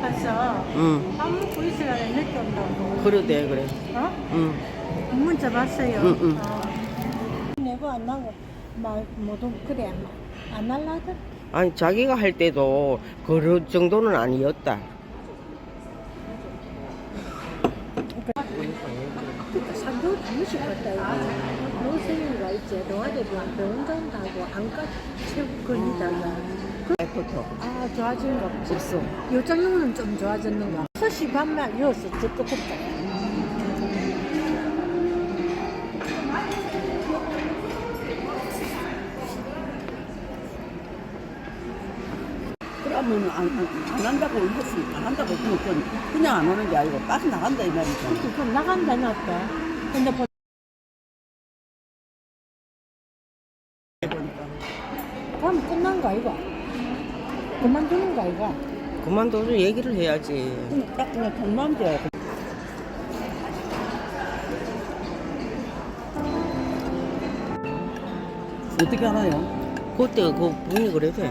가서 응. 밥 먹고 있어야 늦게 온다고. 그러대, 그래. 어? 응. 문자 봤어요. 응, 응. 어. 내고 안 나고 말 모두 그래 안 날라들. 아니, 자기가 할 때도 그 정도는 아니었다. 산도 무식 같다 이거. 노생이가 있지. 동아리도 병원 간다고 안가 체육 걸리다가. 애프터. 아 좋아진 거 없어. 요정용은 좀 좋아졌는가. 3시 반만 이어서 듣고 듣다. 그러면 안, 안, 안 한다고 했으니까 안 한다고 그건 그냥 안 오는 게 아니고 빠져나간다 이 말이죠. 그럼 나간다 놨다. 근데 보- 보니까. 그럼 끝난 거 아이가? 그만두는 거 아이가? 그만둬도 얘기를 해야지. 그냥 딱 그냥 돈만 줘야 돼. 어떻게 알아요? 그때 그 분이 그래대.